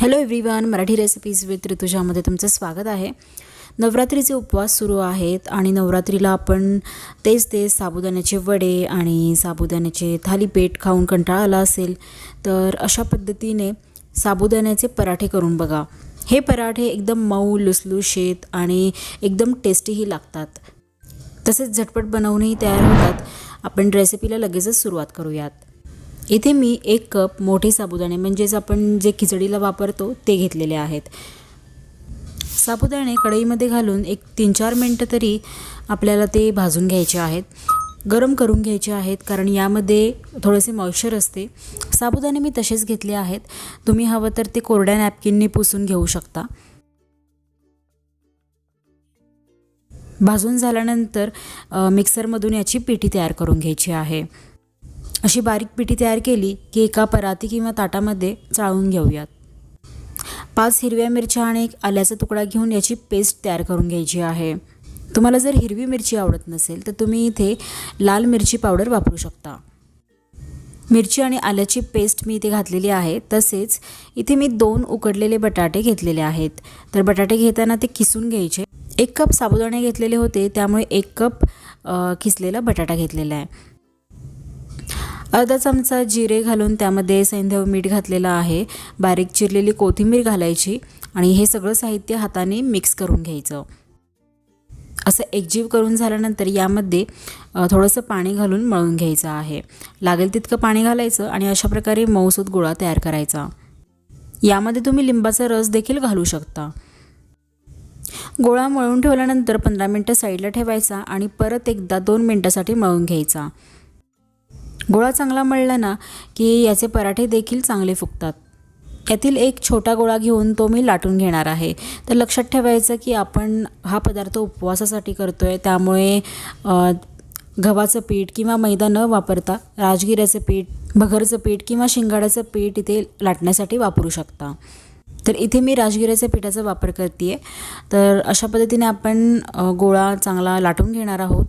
Hello everyone Marathi recipes with ऋतुजामध्ये तुमचं स्वागत आहे. नवरात्रीचे उपवास सुरू आहेत आणि नवरात्रीला आपण तेच तेच साबुदाण्याचे वडे आणि साबुदाण्याचे थालीपीठ खाऊन कंटाळा आला असेल तर अशा पद्धतीने साबुदाण्याचे पराठे करून बघा. हे पराठे एकदम मऊ लुसलुशीत आणि एकदम टेस्टीही लागतात. तसेच झटपट बनवूनही तयार होतात. आपण रेसिपीला लगेचच सुरुवात करूयात. इथे मी एक कप मोठे साबुदाणे म्हणजेच आपण जे खिचडीला वापरतो ते घेतलेले आहेत. साबुदाणे कढईमध्ये घालून एक तीन चार मिनटं तरी आपल्याला ते भाजून घ्यायचे आहेत. गरम करून घ्यायचे आहेत कारण यामध्ये थोडेसे मॉइश्चर असते. साबुदाणे मी तसेच घेतले आहेत. तुम्ही हवं तर ते कोरड्या नॅपकिनने पुसून घेऊ शकता. भाजून झाल्यानंतर मिक्सरमधून याची पिठी तयार करून घ्यायची आहे. अशी बारीक पिठी तयार केली की एका पराती किंवा ताटामध्ये चाळून घेऊयात. पाच हिरव्या मिरच्या आणि एक आल्याचा तुकडा घेऊन याची पेस्ट तयार करून घ्यायची आहे. तुम्हाला जर हिरवी मिरची आवडत नसेल तर तुम्ही इथे लाल मिरची पावडर वापरू शकता. मिरची आणि आल्याची पेस्ट मी इथे घातलेली आहे. तसेच इथे मी दोन उकडलेले बटाटे घेतलेले आहेत. तर बटाटे घेताना ते किसून घ्यायचे. एक कप साबुदाणे घेतलेले होते त्यामुळे एक कप किसलेला बटाटा घेतलेला आहे. अर्धा चमचा जिरे घालून त्यामध्ये सैंधव मीठ घातलेलं आहे. बारीक चिरलेली कोथिंबीर घालायची आणि हे सगळं साहित्य हाताने मिक्स करून घ्यायचं. असं एकजीव करून झाल्यानंतर यामध्ये थोडंसं पाणी घालून मळून घ्यायचं आहे. लागेल तितकं पाणी घालायचं आणि अशा प्रकारे मऊसूत गोळा तयार करायचा. यामध्ये तुम्ही लिंबाचा रस देखील घालू शकता. गोळा मळून ठेवल्यानंतर पंधरा मिनटं साईडला ठेवायचा आणि परत एकदा दोन मिनटासाठी मळून घ्यायचा. गोळा चांगला मळला ना की याचे पराठे देखील चांगले फुगतात. यातील एक छोटा गोळा घेऊन तो मी लाटून घेणार आहे. तर लक्षात ठेवायचं की आपण हा पदार्थ उपवासासाठी करतो आहे त्यामुळे गव्हाचं पीठ किंवा मैदा न वापरता राजगिऱ्याचं पीठ भगरचं पीठ किंवा शिंगाड्याचं पीठ इथे लाटण्यासाठी वापरू शकता. तर इथे मी राजगिऱ्याच्या पिठाचा वापर करते आहे तर अशा पद्धतीने आपण गोळा चांगला लाटून घेणार आहोत.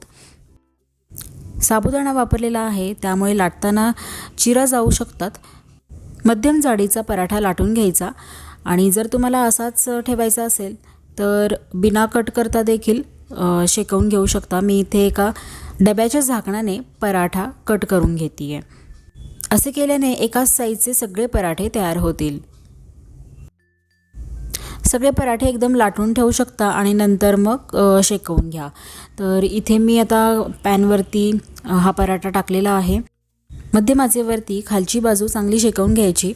साबुदाणा वापरलेला आहे त्यामुळे लाटताना चिरा जाऊ शकतात. मध्यम जाडीचा पराठा लाटून घ्यायचा आणि जर तुम्हाला असाच ठेवायचा असेल तर बिना कट करता देखील शेकवून घेऊ शकता. मी इथे एका डब्याच्या झाकणाने पराठा कट करून घेते आहे असे केल्याने एकाच साईजचे सगळे पराठे तयार होतील. सगळे पराठे एकदम लाटून ठेवू शकता आणि नंतर मग शेकवून घ्या. तर इथे मी आता पॅनवरती हा पराठा टाकलेला आहे. मध्यमाचेवरती खालची बाजू चांगली शेकवून घ्यायची.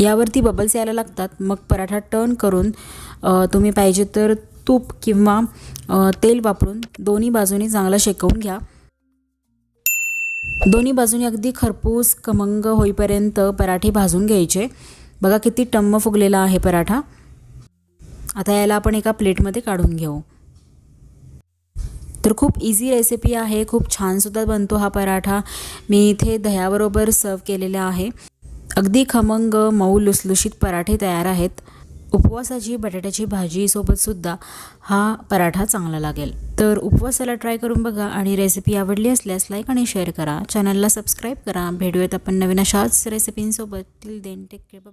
यावरती बबल्स यायला लागतात. मग पराठा टर्न करून तुम्ही पाहिजे तर तूप किंवा तेल वापरून दोन्ही बाजूनी चांगला शेकवून घ्या. दोन्ही बाजूनी अगदी खरपूस खमंग होईपर्यंत पराठे भाजून घ्यायचे. बघा किती टम्म फुगलेला आहे पराठा. आता याला आपण एका प्लेटमध्ये काढून घेऊ. तर खूप इझी रेसिपी आहे खूप छानसुद्धा बनतो हा पराठा. मी इथे दह्याबरोबर सर्व केलेला आहे. अगदी खमंग मऊ लुसलुशीत पराठे तयार आहेत. उपवासाची बटाट्याची भाजीसोबतसुद्धा हा पराठा चांगला लागेल. तर उपवासाला ट्राय करून बघा आणि रेसिपी आवडली असल्यास लाईक आणि शेअर करा. चॅनलला सबस्क्राईब करा. भेटूयात आपण नवीन अशाच रेसिपींसोबत till then take care bye